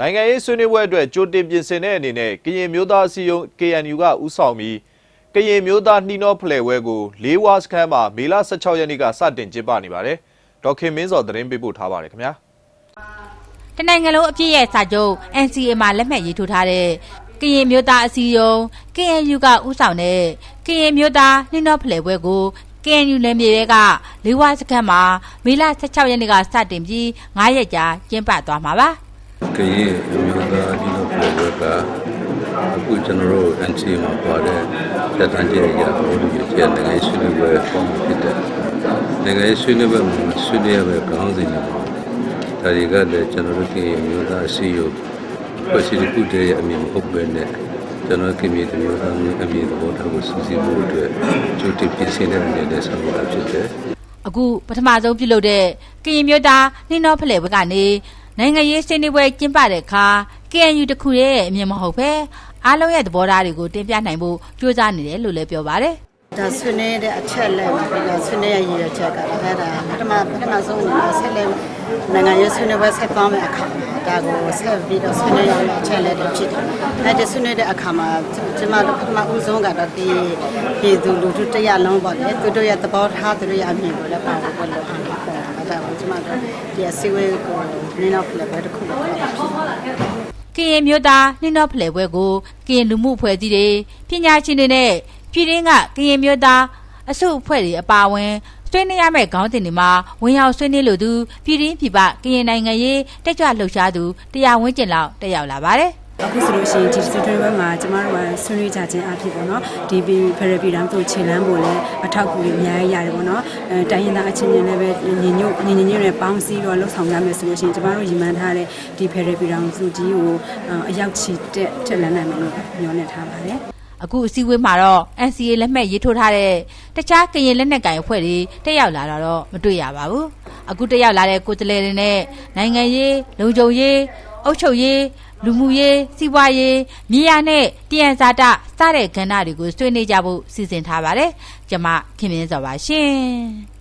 နိုင်ငံရေးဆွေးနွေးပွဲအတွက်ကြိုတင်ပြင်ဆင်တဲ့အနေနဲ့ကရင်မျိုးသားအစည်းအရုံး KNU ကဥဆောင်ပြီးကရင်မျိုးသားနှီးနှောဖလှယ်ဝဲကိုလေးဝါစခန်းမှာမေလ16ရက်နေ့ကစတင်ကျင်းပနေပါတယ်။ဒေါက်ခင်မင်းစောသတင်းပေးပို့ထားပါတယ်ခင်ဗျာ။တနိုင်ငံလုံးအပြည့်ရဲ့စာချုပ် NCA မှာလက်မှတ်ရေးထိုးထားတဲ့ကရင်မျိုးသားအစည်းအရုံး KNU ကဥဆောင်တဲ့ကရင်မျိုးသားနှင်းတော်ဖလှယ်ပွဲကို KNU နယ်မြေတွေကလေးဝါစခန်းမှာမေလ16ရက်နေ့ကစတင်ပြီး9ရက်ကြာကျင်းပသွားမှာပါ ကရင်အမျိုးသားဒီလိုပြောကအခုကျွန်တော်တို့ NCA မှာပါတဲ့သက်တမ်းကျရရလို့ဒီကျတဲ့နိုင်ငံဆွေးနွေးပွဲပုံဖြစ်တဲ့နိုင်ငံဆွေးနွေးပွဲမှာဆွေးနွေးရမယ့်ခေါင်းစဉ်တွေမှာဒါတွေကလည်းကျွန်တော်တို့ကရင်အမျိုးသားအစည်းအရုံးဖွဲ့စည်းခုတည်းရဲ့အမြင်မဟုတ်ပဲနဲ့ကျွန်တော်ကမြေတမျိုးသားမျိုးအမြင်သဘောထားကိုစီစဉ်ဖို့အတွက်ကြိုတင်ပြင်ဆင်တဲ့အနေနဲ့ဆောင်ရွက်တာဖြစ်တယ်အခုပထမဆုံးပြုလုပ်တဲ့ကရင်မျိုးသားနှင်းတော်ဖလှယ်ပွဲကနေ နိုင်ငံရေးဆွေးနွေးပွဲကျင်းပတဲ့အခါ KNU တစ်ခုရဲ့အမြင်မဟုတ်ပဲအားလုံးရဲ့သဘောထားတွေကိုတင်ပြနိုင်ဖို့ကြိုးစားနေတယ်လို့လည်းပြောပါတယ်ဒါဆွေးနွေးတဲ့အချက်လက်ပါပြီးတော့ဆွေးနွေးရရည်ရချက်ကလည်းအဲ့ဒါပထမပထမဆုံးအနေနဲ့ဆက်လက်နိုင်ငံရေးဆွေးနွေးပွဲဆက်သွားမယ့်အခါမှာဒါကိုဆက်ပြီးတော့ဆွေးနွေးရမယ့်အချက်လက်တွေဖြစ်တယ်။အဲ့ဒီဆွေးနွေးတဲ့အခါမှာကျွန်မတို့ပထမဦးဆုံးကတော့ဒီပြည်သူလူထုတရားလုံးပေါ့လေသူတို့ရဲ့သဘောထားသူတို့ရဲ့အမြင်ကိုလည်းပါဖို့ပဲလိုအပ်တယ်။အဲ့ဒါ ကိုကျွန်မတို့ဒီအစည်းအဝေးကိုနင်းတော့ပြပဲတစ်ခုပဲဖြစ်တယ်။ကရင်မျိုးသားနှင်းတော်ဖလှယ်ပွဲကိုကရင်လူမှုအဖွဲ့အစည်းတွေပညာရှင်တွေနဲ့ပြည်ရင်းကကရင်မျိုးသားအစုအဖွဲ့တွေအပါအဝင်ဆွေးနွေးရမယ့်ခေါင်းစဉ်တွေမှာဝင်ရောက်ဆွေးနွေးလို့သူပြည်ရင်းပြည်ပကရင်နိုင်ငံရေးတက်ကြွလှုပ်ရှားသူတရားဝန်းကျင်လောက်တက်ရောက်လာပါတယ် အခုဆိုလို့ရှိရင်ဒီစတူဒီယိုမှာကျမတို့ကဆွေးနွေးကြခြင်းအဖြစ်ပေါ့နော်ဒီပီဖရပီတန်းတို့ခြေလမ်းဖို့လည်းအထောက်အကူတွေအများကြီးရတယ်ပေါ့နော်အဲတိုင်းရင်းသားအချင်းချင်းလည်းပဲညီညွတ်ညီညွတ်ညွတ်နဲ့ပေါင်းစည်းတော့လှုပ်ဆောင်ရမယ်ဆိုလို့ရှိရင်ကျမတို့ရည်မှန်းထားတဲ့ဒီဖရပီတန်းစုကြီးကိုအရောက်ချီတက်ထက်လန်းနိုင်မယ်လို့ညွှန်နေထားပါတယ်အခုအစည်းအဝေးမှာတော့ NCA လက်မှတ်ရေးထိုးထားတဲ့တခြားကရင်လက်နက်ကိုင်အဖွဲ့တွေတက်ရောက်လာတာတော့မတွေ့ရပါဘူးအခုတက်ရောက်လာတဲ့ကိုယ်စားလှယ်တွေနဲ့နိုင်ငံရေးလုံခြုံရေးအုပ်ချုပ်ရေး လူမှုရေးစီးပွားရေးမြေယာနဲ့တယံဇာတစတဲ့ကဏ္ဍတွေကိုဆွေးနွေးကြဖို့စီစဉ်ထားပါတယ်ကျမခင်မင်းစောပါရှင်